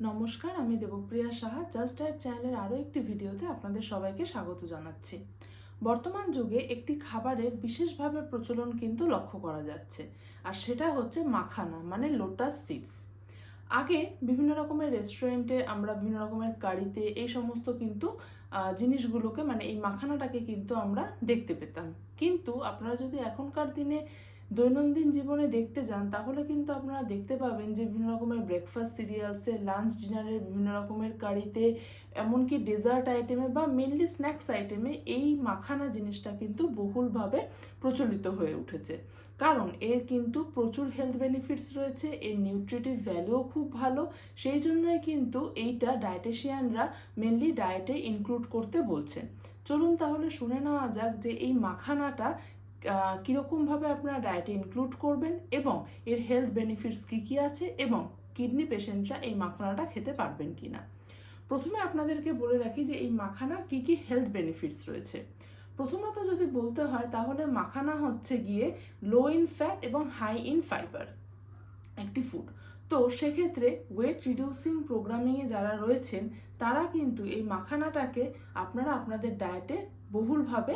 নমস্কার, আমি দেবপ্রিয়া সাহা। জাস্ট আর চ্যানেলের আরও একটি ভিডিওতে আপনাদের সবাইকে স্বাগত জানাচ্ছি। বর্তমান যুগে একটি খাবারের বিশেষভাবে প্রচলন কিন্তু লক্ষ্য করা যাচ্ছে, আর সেটা হচ্ছে মাখানা মানে লোটাস সিডস আগে বিভিন্ন রকমের রেস্টুরেন্টে আমরা বিভিন্ন রকমের গাড়িতে এই সমস্ত কিন্তু জিনিসগুলোকে মানে এই মাখানাটাকে কিন্তু আমরা দেখতে পেতাম। কিন্তু আপনারা যদি এখনকার দিনে দৈনন্দিন জীবনে দেখতে যান, তাহলে কিন্তু আপনারা দেখতে পাবেন যে বিভিন্ন রকমের ব্রেকফাস্ট সিরিয়ালসে লাঞ্চ ডিনারের বিভিন্ন রকমের কারিতে এমনকি ডেজার্ট আইটেমে বা মেনলি স্ন্যাক্স আইটেমে এই মাখানা জিনিসটা কিন্তু বহুলভাবে প্রচলিত হয়ে উঠেছে। কারণ এর কিন্তু প্রচুর হেলথ বেনিফিটস রয়েছে, এর নিউট্রিটিভ ভ্যালুও খুব ভালো, সেই জন্যই কিন্তু এইটা ডায়েটেশিয়ানরা মেনলি ডায়েটে ইনক্লুড করতে বলছেন। চলুন তাহলে শুনে নেওয়া যাক যে এই মাখানাটা কীরকমভাবে আপনারা ডায়েটে ইনক্লুড করবেন এবং এর হেলথ বেনিফিটস কী কী আছে এবং কিডনি পেশেন্টরা এই মাখানাটা খেতে পারবেন কি না প্রথমে আপনাদেরকে বলে রাখি যে এই মাখানার কী কী হেলথ বেনিফিটস রয়েছে। প্রথমত যদি বলতে হয়, তাহলে মাখানা হচ্ছে গিয়ে লো ইন ফ্যাট এবং হাই ইন ফাইবার একটি ফুড তো সেক্ষেত্রে ওয়েট রিডিউসিং প্রোগ্রামিংয়ে যারা রয়েছেন, তারা কিন্তু এই মাখানাটাকে আপনারা আপনাদের ডায়েটে বহুলভাবে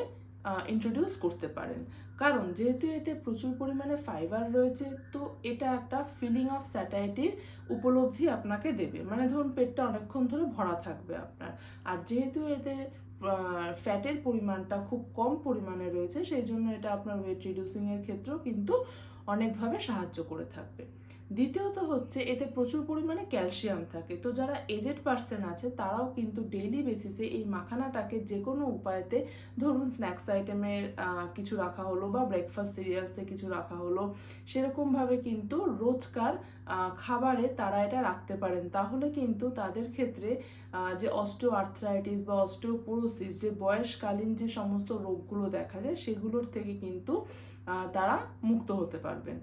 ইন্ট্রোডিউস করতে পারেন। কারণ যেহেতু এতে প্রচুর পরিমাণে ফাইবার রয়েছে, তো এটা একটা ফিলিং অফ স্যাটাইটির উপলব্ধি আপনাকে দেবে। মানে ধরুন পেটটা অনেকক্ষণ ধরে ভরা থাকবে আপনার। আর যেহেতু এতে ফ্যাটের পরিমাণটা খুব কম পরিমাণে রয়েছে, সেই জন্য এটা আপনার ওয়েট রিডিউসিংয়ের ক্ষেত্রেও কিন্তু অনেকভাবে সাহায্য করে থাকবে। দ্বিতীয়ত হচ্ছে এতে প্রচুর পরিমাণে ক্যালসিয়াম থাকে। তো যারা এজেড পার্সন আছে, তারাও কিন্তু ডেইলি বেসিসে এই মাখানাটাকে যে কোনো উপায়তে ধরুন স্ন্যাক্স আইটেমের কিছু রাখা হলো বা ব্রেকফাস্ট সিরিয়ালসে কিছু রাখা হলো, সেরকমভাবে কিন্তু রোজকার খাবারে তারা এটা রাখতে পারেন। তাহলে কিন্তু তাদের ক্ষেত্রে যে অস্টিও আর্থ্রাইটিস বা অস্টিওপোরোসিস, যে বয়সকালীন যে সমস্ত রোগগুলো দেখা যায়, সেগুলোর থেকে কিন্তু তারা মুক্ত হতে পারবেন।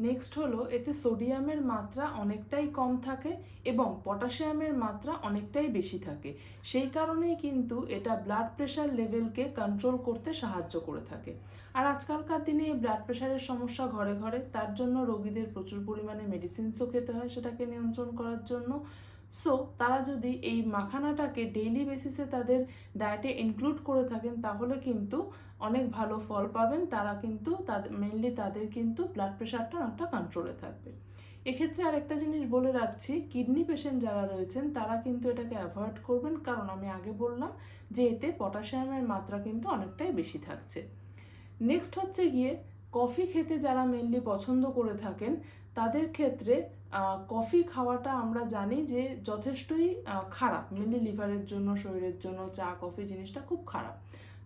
নেক্সট হলো, এতে সোডিয়ামের মাত্রা অনেকটাই কম থাকে এবং পটাশিয়ামের মাত্রা অনেকটাই বেশি থাকে। সেই কারণেই কিন্তু এটা ব্লাড প্রেশার লেভেলকে কন্ট্রোল করতে সাহায্য করে থাকে। আর আজকালকার দিনে এই ব্লাড প্রেশারের সমস্যা ঘরে ঘরে, তার জন্য রোগীদের প্রচুর পরিমাণে মেডিসিনসও খেতে হয় সেটাকে নিয়ন্ত্রণ করার জন্য। সো তারা যদি এই মাখানাটাকে ডেইলি বেসিসে তাদের ডায়েটে ইনক্লুড করে থাকেন, তাহলে কিন্তু অনেক ভালো ফল পাবেন। তারা কিন্তু তাদের মেনলি তাদের কিন্তু ব্লাড প্রেশারটা অনেকটা কন্ট্রোলে থাকবে। এক্ষেত্রে আরেকটা জিনিস বলে রাখছি কিডনি পেশেন্ট যারা রয়েছেন, তারা কিন্তু এটাকে অ্যাভয়েড করবেন। কারণ আমি আগে বললাম যে এতে পটাশিয়ামের মাত্রা কিন্তু অনেকটাই বেশি থাকছে। নেক্সট হচ্ছে গিয়ে কফি খেতে যারা মেনলি পছন্দ করে থাকেন তাদের ক্ষেত্রে কফি খাওয়াটা আমরা জানি যে যথেষ্টই খারাপ। মেনলি লিভারের জন্য, শরীরের জন্য চা, কফি জিনিসটা খুব খারাপ।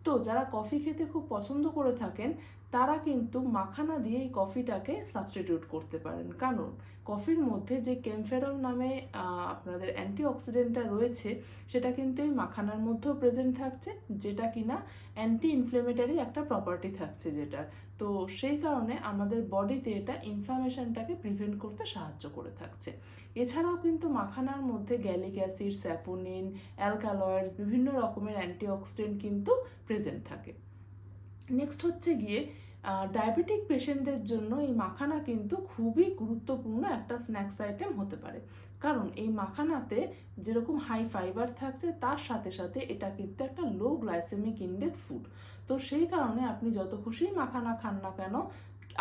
তো যারা কফি খেতে খুব পছন্দ করে থাকেন তারা কিন্তু মাখানা দিয়ে এই কফিটাকে সাবস্টিটিউট করতে পারেন। কারণ কফির মধ্যে যে কেমফেরল নামে আপনাদের অ্যান্টিঅক্সিডেন্টটা রয়েছে, সেটা কিন্তু এই মাখানার মধ্যেও প্রেজেন্ট থাকছে, যেটা কিনা অ্যান্টি ইনফ্লেমেটারি একটা প্রপার্টি থাকছে যেটার। তো সেই কারণে আমাদের বডিতে এটা ইনফ্লামেশনটাকে প্রিভেন্ট করতে সাহায্য করে থাকছে। এছাড়াও কিন্তু মাখানার মধ্যে গ্যালিক অ্যাসিড স্যাপোনিন অ্যালকালয়েডস বিভিন্ন রকমের অ্যান্টিঅক্সিডেন্ট কিন্তু প্রেজেন্ট থাকে। নেক্সট হচ্ছে গিয়ে ডায়াবেটিক পেশেন্টদের জন্য এই মাখানা কিন্তু খুবই গুরুত্বপূর্ণ একটা স্ন্যাক্স আইটেম হতে পারে। কারণ এই মাখানাতে যেরকম হাই ফাইবার থাকছে, তার সাথে সাথে এটা কিন্তু একটা লো গ্লাইসেমিক ইন্ডেক্স ফুড তো সেই কারণে আপনি যত খুশি মাখানা খান না কেন,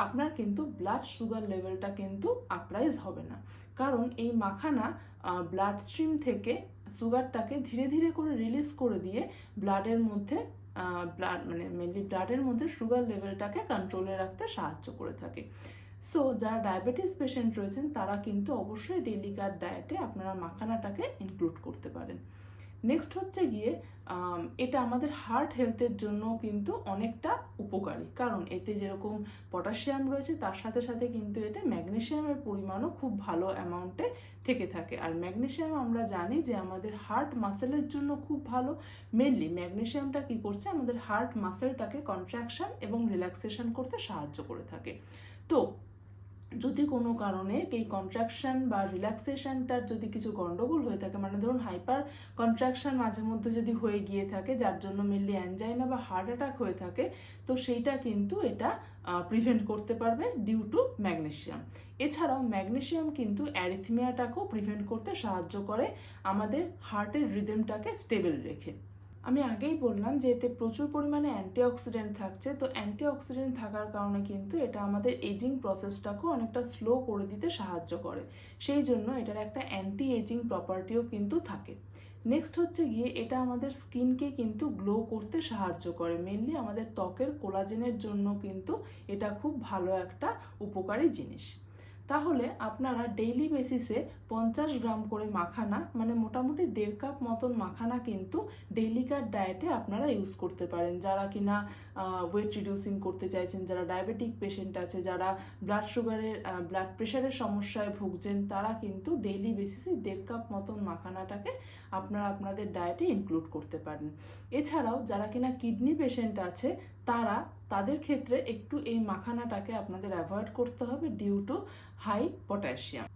আপনার কিন্তু ব্লাড সুগার লেভেলটা কিন্তু আপরাইজ হবে না। কারণ এই মাখানা ব্লাড স্ট্রিম থেকে সুগারটাকে ধীরে ধীরে করে রিলিজ করে দিয়ে ব্লাডের মধ্যে ব্লাড মানে মেনলি ব্লাডের মধ্যে সুগার লেভেলটাকে কন্ট্রোলে রাখতে সাহায্য করে থাকে। সো যারা ডায়াবেটিস পেশেন্ট রয়েছেন, তারা কিন্তু অবশ্যই ডেলিকার ডায়েটে আপনারা মাখানাটাকে ইনক্লুড করতে পারেন। নেক্সট হচ্ছে গিয়ে এটা আমাদের হার্ট হেলথের জন্য কিন্তু অনেকটা উপকারী। কারণ এতে যেরকম পটাশিয়াম রয়েছে, তার সাথে সাথে কিন্তু এতে ম্যাগনেশিয়ামের পরিমাণও খুব ভালো অ্যামাউন্টে থেকে থাকে। আর ম্যাগনেশিয়াম আমরা জানি যে আমাদের হার্ট মাসেলের জন্য খুব ভালো। মেনলি ম্যাগনেশিয়ামটা কি করছে? আমাদের হার্ট মাসেলটাকে কন্ট্রাকশন এবং রিল্যাক্সেশন করতে সাহায্য করে থাকে। তো যদি কোনো কারণে এই কন্ট্রাকশন বা রিল্যাক্সেশনটার যদি কিছু গন্ডগোল হয়ে থাকে মানে ধরুন হাইপার কন্ট্রাকশন মাঝে মধ্যে যদি হয়ে গিয়ে থাকে, যার জন্য মেনলি অ্যানজাইনা বা হার্ট অ্যাটাক হয়ে থাকে, তো সেইটা কিন্তু এটা প্রিভেন্ট করতে পারবে ডিউ টু ম্যাগনেশিয়াম এছাড়াও ম্যাগনেশিয়াম কিন্তু অ্যারিথমিয়াটাকেও প্রিভেন্ট করতে সাহায্য করে আমাদের হার্টের রিদমটাকে স্টেবল রেখে। আমি আগেই বললাম যে এতে প্রচুর পরিমাণে অ্যান্টিঅক্সিডেন্ট থাকছে, তো অ্যান্টিঅক্সিডেন্ট থাকার কারণে কিন্তু এটা আমাদের এজিং প্রসেসটাকেও অনেকটা স্লো করে দিতে সাহায্য করে। সেই জন্য এটার একটা অ্যান্টি এজিং প্রপার্টিও কিন্তু থাকে। নেক্সট হচ্ছে গিয়ে এটা আমাদের স্কিনকে কিন্তু গ্লো করতে সাহায্য করে। মেনলি আমাদের ত্বকের কোলাজেনের জন্য কিন্তু এটা খুব ভালো একটা উপকারী জিনিস। তাহলে আপনারা ডেইলি বেসিসে পঞ্চাশ গ্রাম করে মাখানা মানে মোটামুটি দেড় কাপ মতন মাখানা কিন্তু ডেইলিকার ডায়েটে আপনারা ইউজ করতে পারেন। যারা কিনা ওয়েট রিডিউসিং করতে চাইছেন, যারা ডায়াবেটিক পেশেন্ট আছে, যারা ব্লাড সুগারের ব্লাড প্রেশারের সমস্যায় ভুগছেন, তারা কিন্তু ডেইলি বেসিসে দেড় কাপ মতন মাখানাটাকে আপনারা আপনাদের ডায়েটে ইনক্লুড করতে পারেন। এছাড়াও যারা কিনা কিডনি পেশেন্ট আছে, তারা তাদের ক্ষেত্রে একটু এই মাখানাটাকে আপনাদের অ্যাভয়েড করতে হবে ডিউ টু হাই পটাশিয়াম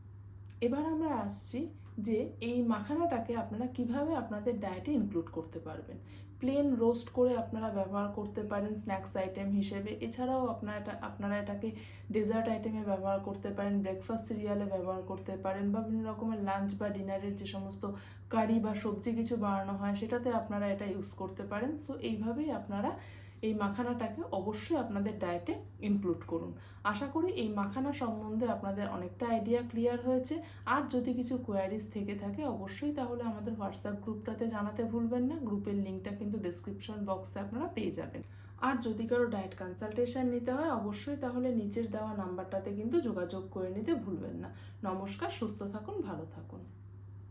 এবার আমরা আসছি যে এই মাখানাটাকে আপনারা কীভাবে আপনাদের ডায়েটে ইনক্লুড করতে পারবেন। প্লেন রোস্ট করে আপনারা ব্যবহার করতে পারেন স্ন্যাক্স আইটেম হিসেবে। এছাড়াও আপনারা এটা, আপনারা এটাকে ডেজার্ট আইটেমে ব্যবহার করতে পারেন ব্রেকফাস্ট সিরিয়ালে ব্যবহার করতে পারেন বা বিভিন্ন রকমের লাঞ্চ বা ডিনারের যে সমস্ত কারি বা সবজি কিছু বানানো হয়, সেটাতে আপনারা এটা ইউজ করতে পারেন। সো এইভাবেই আপনারা এই মাখানাটাকে অবশ্যই আপনাদের ডায়েটে ইনক্লুড করুন। আশা করি এই মাখানা সম্বন্ধে আপনাদের অনেকটা আইডিয়া ক্লিয়ার হয়েছে। আর যদি কিছু কোয়ারিজ থেকে থাকে, অবশ্যই তাহলে আমাদের হোয়াটসঅ্যাপ গ্রুপটাতে জানাতে ভুলবেন না। গ্রুপের লিঙ্কটা কিন্তু ডিসক্রিপশন বক্সে আপনারা পেয়ে যাবেন। আর যদি কারও ডায়েট কনসালটেশন নিতে হয়, অবশ্যই তাহলে নিচের দেওয়া নাম্বারটাতে কিন্তু যোগাযোগ করে নিতে ভুলবেন না। নমস্কার, সুস্থ থাকুন, ভালো থাকুন।